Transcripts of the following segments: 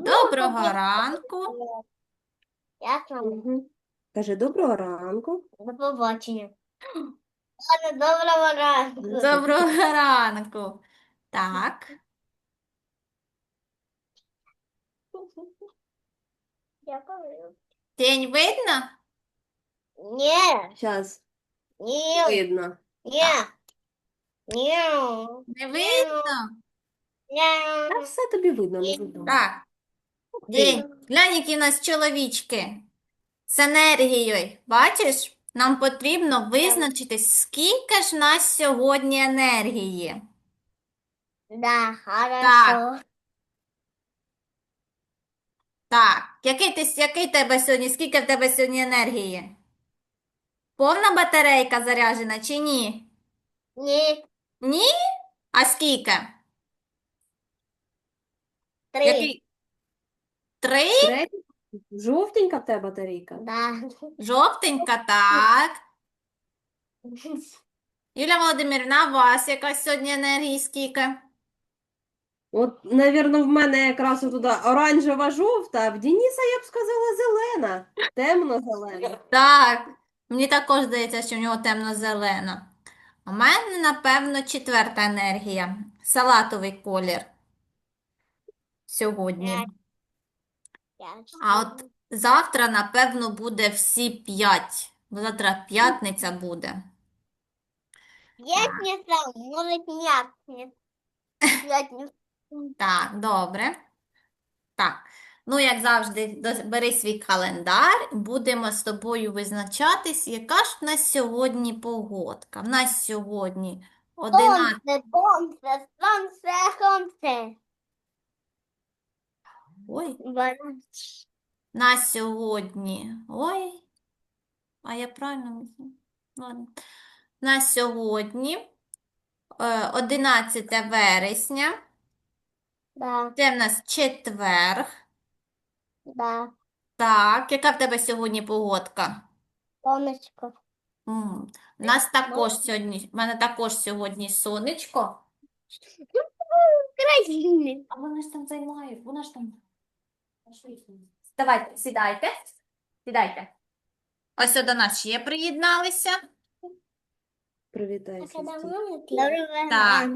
Доброго ранку. Як вам? Каже, доброго ранку. До побачення. Ладно, доброго ранку. Доброго ранку. Так, Дякую. тінь видно? Ні, Зараз ні, видно. ні. Ні. Не видно? Ні. Та все тобі видно, не видно. Так. День. Глянь, які в нас чоловічки. З енергією. Бачиш? Нам потрібно визначитись, скільки ж в нас сьогодні енергії. Да, хорошо. Так, який ти, який тебе сьогодні, скільки в тебе сьогодні енергії? Повна батарейка заряджена чи ні? Ні, Ні? А скільки? три. Який? Три? Третя, жовтенька в тебе батарейка. Да. Жовтенька, так. Юлія Володимирівна, а у вас якась сьогодні енергії скільки? От, навірно, в мене якраз туди оранжева жовта, а в Дениса я б сказала зелена, темно-зелена. Так, мені також здається, що в нього темно-зелена. У мене, напевно, четверта енергія. Салатовий колір сьогодні. А от завтра, напевно, буде всі п'ять. Бо Завтра п'ятниця буде. П'ятниця, може п'ятниця. П'ятниця. Так, добре. Так. Ну, як завжди, бери свій календар, будемо з тобою визначатись, яка ж в нас сьогодні погодка. В нас сьогодні 11. Сонце, сонце, сонце, сонце. Ой, на сьогодні. Ой, а я правильно? Ладно. На сьогодні е, 11 вересня. Да, Це в нас четверг. да. Так, яка в тебе сьогодні погодка? Сонечко. У нас також сьогодні, в мене також сьогодні сонечко. А вони ж там займають, вона ж там. Давайте, сідайте. Сідайте. Ось до нас ще приєдналися. Привітайся. Так.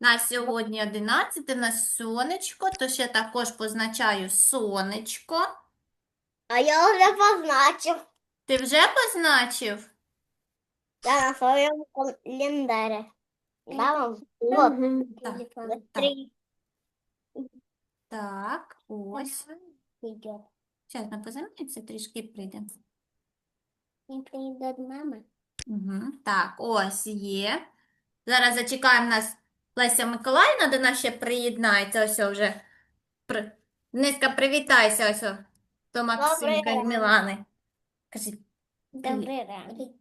На сьогодні 11 у нас сонечко, то ще також позначаю сонечко. А я вже позначив. Ти вже позначив? Я на своєму календарі. Да, вам? Вот. Мгм. Так, Три. Так, ось. Идет. Зараз ми позаймаємося, трішки прийдемо. Не придет мама. Угу. Так, ось є. Зараз зачекаємо нас Леся Миколаївна до нас ще приєднається. Ось вже. При... Низька привітайся ось до Максимка і. Мілани. Кажи, Добрий ранок.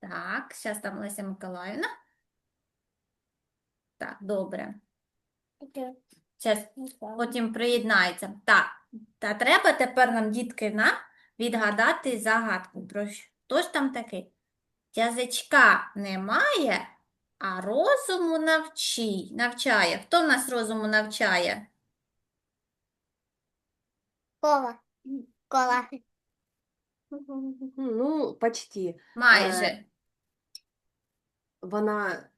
так, зараз там Леся Миколаївна. Так, добре. Зараз потім приєднається. Так, та треба тепер нам, дітки, на відгадати загадку. Про що ж там таке? Язичка немає, а розуму навчи, навчає. Хто в нас розуму навчає? Кола. Кола. Ну, почти. Майже. Е, Вона,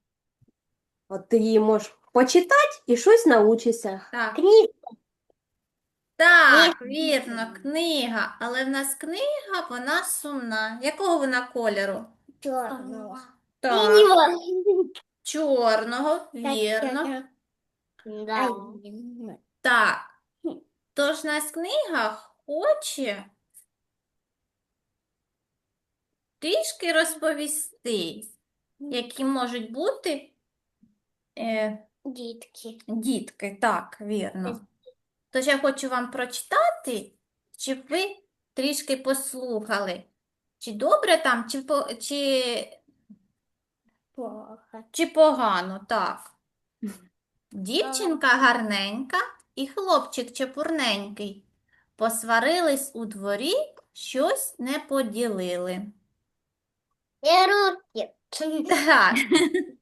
от ти її можеш почитати і щось научишся. Так, Книга. так, вірно, книга. Але в нас книга, вона сумна. Якого вона кольору? Чорного. Так, чорного, вірно. Да. Так. Тож нас книга хоче трішки розповісти, які можуть бути е, Дітки. дітки. Так, вірно. Тож я хочу вам прочитати, щоб ви трішки послухали. Чи добре там, чи, по, чи, Плохо. чи погано, так. Дівчинка гарненька і хлопчик чепурненький. Посварились у дворі, щось не поділили. І руки. Так.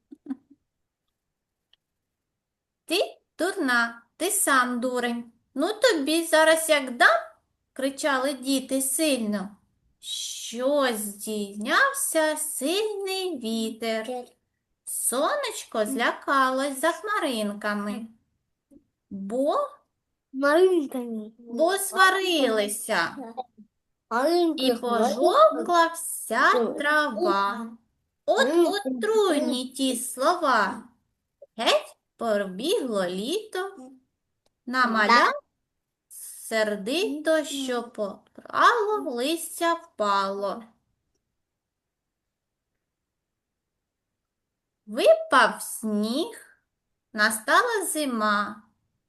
Ти дурна, ти сам дурень. Ну тобі зараз як дам, кричали діти сильно. Що здійнявся сильний вітер. Сонечко злякалось за хмаринками, бо, Маленькими. бо сварилися, і пожовкла вся трава. От отруйні ті слова. Геть пробігло літо, на маля сердито, що попрало, листя впало. Випав сніг, настала зима.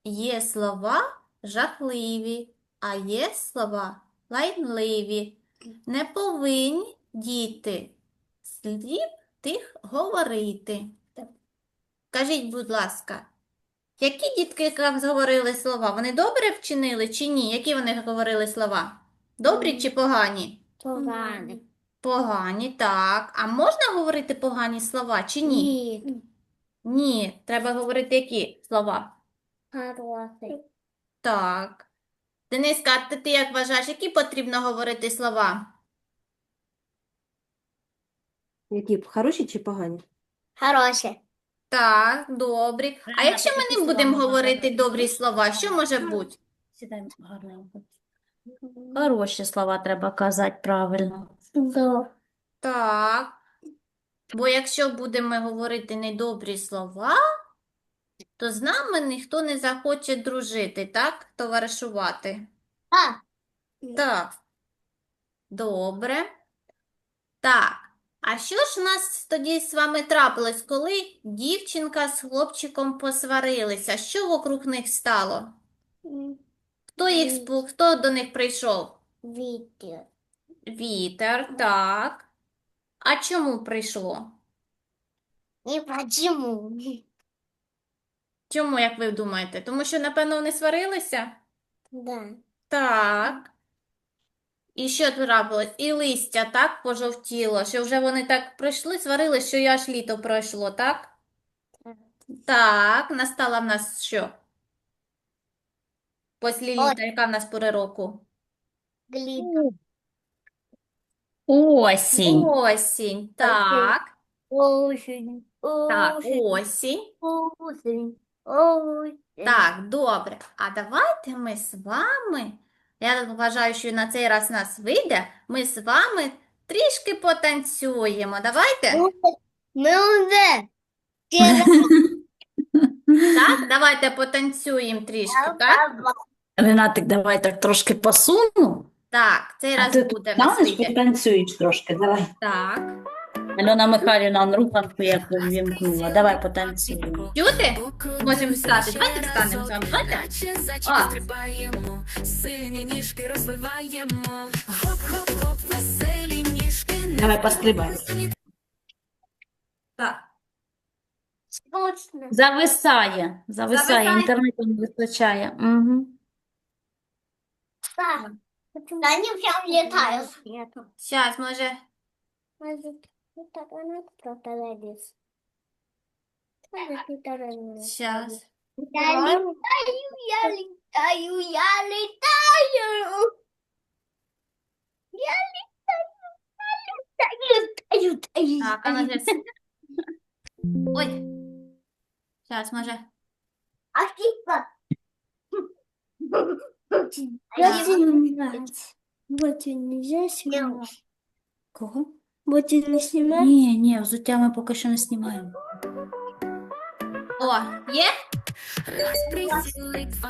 Є слова жахливі, а є слова лайнливі. Не повинні діти слів тих говорити. Кажіть, будь ласка, які дітки вам говорили слова? Вони добре вчинили чи ні? Які вони говорили слова? Добрі чи погані? Погані. Погані, так. А можна говорити погані слова чи ні? Ні. Ні, треба говорити які слова? Хороший. Так. Дениска, а ти, ти як вважаєш, які потрібно говорити слова? Які хороші чи погані? Хороший. Так, добрі. А якщо ми не будемо говорити добрі слова, що може бути? Сідай гарненько. Хороші слова треба казати правильно. Да. Так. Бо якщо будемо говорити недобрі слова, то з нами ніхто не захоче дружити, так? Товаришувати. Так. Добре. Так. А що ж у нас тоді з вами трапилось, коли дівчинка з хлопчиком посварилися? Що вокруг них стало? Хто їх спу... Хто до них прийшов? Вітер. Вітер, так. А чому прийшло? І почему? Чому, як ви думаєте? Тому що, напевно, вони сварилися? Да. Так. І що трапилось? І листя так пожовтіло, що вже вони так пройшли, сварились, що і аж літо пройшло, так? Так. Настала в нас що? Після літа, яка в нас пора року? Гліт. Осінь. Осінь. Так, Осінь. так. Осінь. Осінь. Так, добре. А давайте ми з вами, я вважаю, що на цей раз нас вийде, ми з вами трішки потанцюємо. Давайте? Ми вже. Так, давайте потанцюємо трішки, так? Ренатик, давай так трошки посуну. Так, цей А раз ти буде в вийде. потанцюєш трошки, давай. Так. Альона Михайлівна руханку як вімкнула. Давай потанцюємо. Чути? Можемо встати. Давайте встанемо з вами. Давайте. Стрибаємо, сильні ніжки розвиваємо. Хоп-хоп-хоп, веселі ніжки. Давай пострибай. Так. Зависає, зависає, Зависає? інтернет не вистачає. Угу. Так. Они прям летают. Нету. Зараз, може. Может, вот так она. Может, это Я летаю, я летаю, я летаю. Я летаю, я летаю, летаю, Так, а ну летаю. Ой. Зараз, може. А типа. Я снимать. Вот и нельзя снимать. Кого? И не снимать. Ні, ні, взуття ми поки що не знімаємо. О, є?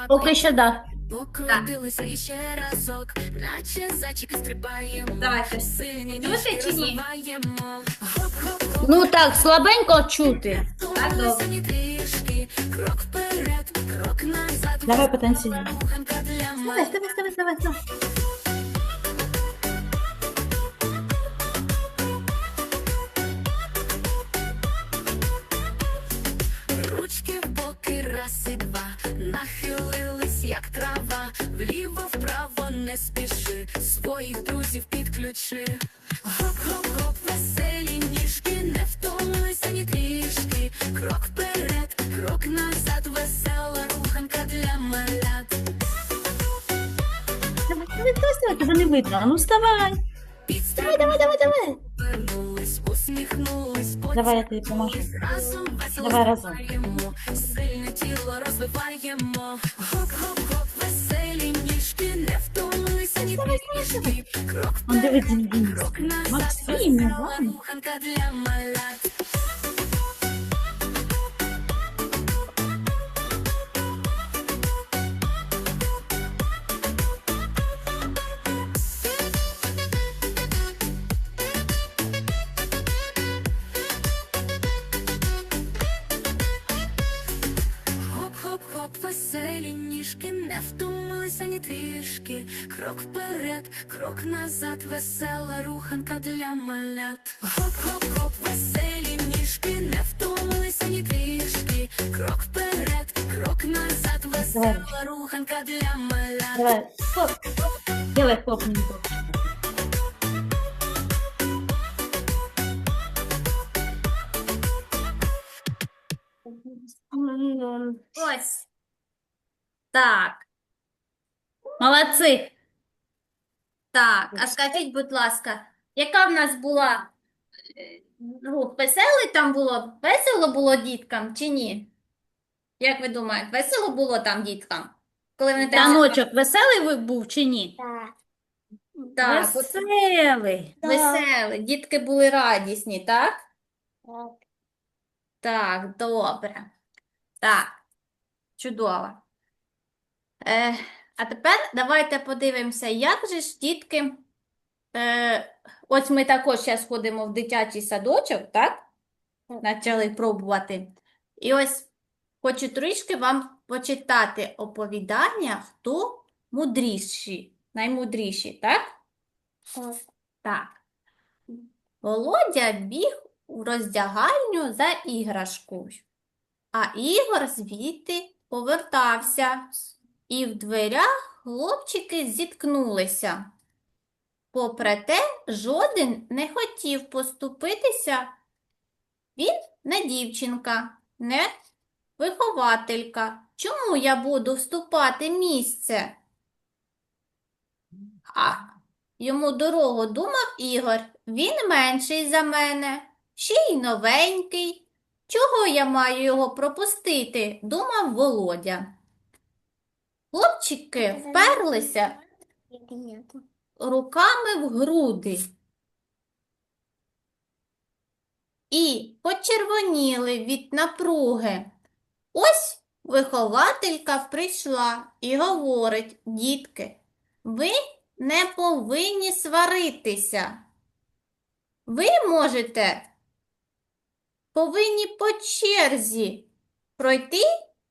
Поки що да. покрутилися і ще разок, наче зайчики стрибаємо. Давайте. Сильні Чути чи ні? Хоп-хоп-хоп, Ну так, слабенько чути. Так, добре. сині трішки. Крок вперед, крок назад. Давай потанцюємо. Руханка для Давай, малих. давай, давай, давай, давай. Видно. А ну вставай. Давай, давай, давай, давай. Давай я тобі поможу. Давай разом. сильне тіло розвиваємо. Хоп-хоп-хоп, веселі ніжки, не втомилися ні трішки. Крок вперед, дивиться крок назад, Максим, Іван. для малят. Не втомилися ні трішки. Крок вперед, крок назад, весела руханка для малят. Хоп-хоп-хоп, веселі ніжки, не втомилися ні трішки. Крок вперед, крок назад, весела руханка для малят. Давай, стоп. Делай хлопненько. Ось. Так, Молодці. так. А скажіть, будь ласка, яка в нас була е, веселий там було? Весело було діткам чи ні? Як ви думаєте, весело було там діткам? Коли вони? Таночок веселий був чи ні? Так. Так, Веселий. веселий. Дітки були радісні, так? Так. Так, добре. Так, чудово. Е, а тепер давайте подивимося, як же ж дітки. Е, ось ми також зараз ходимо в дитячий садочок, так? Почали пробувати. І ось хочу трішки вам почитати оповідання, хто мудріші, наймудріші, так? Так. Так. Володя біг у роздягальню за іграшкою, а Ігор звідти повертався, і в дверях хлопчики зіткнулися. Попри те, жоден не хотів поступитися. Він не дівчинка, не вихователька. Чому я буду вступати місце? А Йому дорогу думав Ігор. Він менший за мене, ще й новенький. Чого я маю його пропустити? думав Володя. Хлопчики вперлися руками в груди і почервоніли від напруги. Ось вихователька прийшла і говорить, дітки, ви не повинні сваритися. Ви можете, повинні по черзі пройти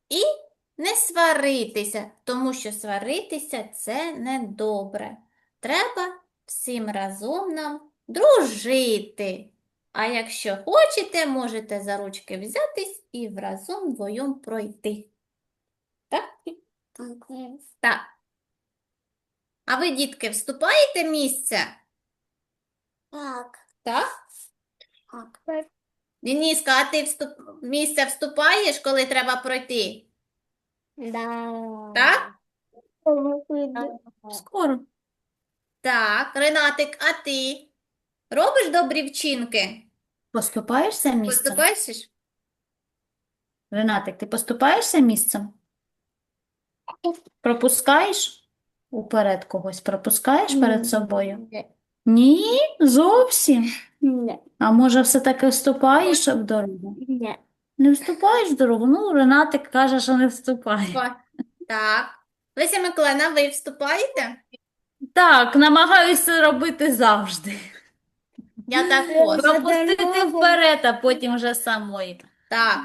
і не сваритися, тому що сваритися це недобре. Треба всім разом нам дружити. А якщо хочете, можете за ручки взятись і разом вдвоєм пройти. Так? Так. Так. А ви, дітки, вступаєте в місце? Так. Так? Так. Дениска, а ти вступ... місце вступаєш, коли треба пройти? Да. Так? Скоро. Так. Ренатик, а ти? Робиш добрі вчинки? Поступаєшся місцем? Поступаєш? Ренатик, ти поступаєшся місцем? Пропускаєш уперед когось? Пропускаєш перед собою? Ні, Ні, зовсім. Нет. А може все-таки вступаєш в дорогу? Нет. Не вступаєш в дорогу? Ну, Ренатик каже, що не вступає. Так. Леся Миколаївна, ви вступаєте? Так, намагаюся робити завжди. Я також. Пропустити вперед, а потім вже самої. Так.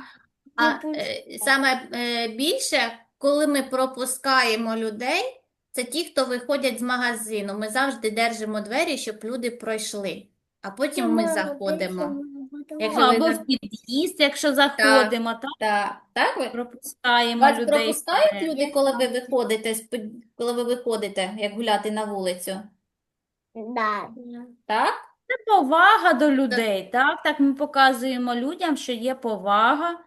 А Ну, е, саме е, більше, коли ми пропускаємо людей, це ті, хто виходять з магазину. Ми завжди держимо двері, щоб люди пройшли, а потім ми заходимо. Якщо ви Або в під'їзд, якщо заходимо, так? Так, так ви? Пропускаємо Вас людей пропускають люди, коли ви виходите, з коли ви виходите, як гуляти на вулицю? Да. Так? Це повага до людей, так? Так ми показуємо людям, що є повага.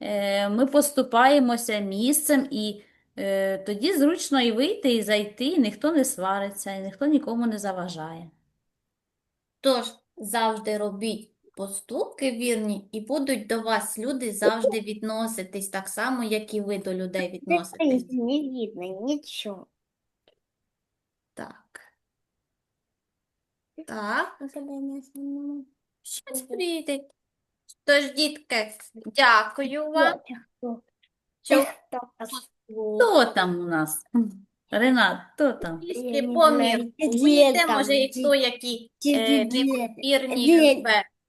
Е, Ми поступаємося місцем і е, тоді зручно і вийти, і зайти, і ніхто не свариться, і ніхто нікому не заважає. Тож завжди робіть поступки вірні, і будуть до вас люди завжди відноситись так само, як і ви до людей відноситесь. Не видно ничего. Так. Так. Щось прийде. Тож, дітки, дякую вам. Що Хто там у нас? Ренат, хто там? трішки Я не поміркуйте, може, і хто які е, невірні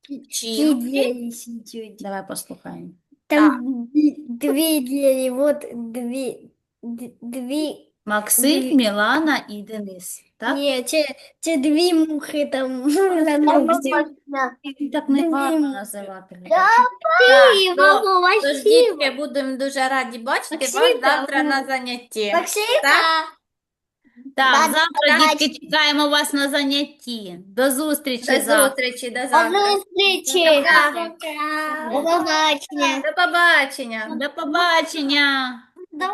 Де? себе вчинки. Давай послухаємо. Там д- две двери, вот две, д- две, Максим, Ні. Мілана і Денис. Так? не, те, те две мухи там. Так не Ні. гарно називати. Так, мама, Тож, Максим, дітки, будемо дуже раді бачити вас Максимка, завтра на ну, занятті. Максимка, Так, Ладно, завтра, давай. дітки, чекаємо вас на занятті. До зустрічі До завтра. зустрічі, до до завтра. встречи. Пока. До побачення. До побачення. До побачення.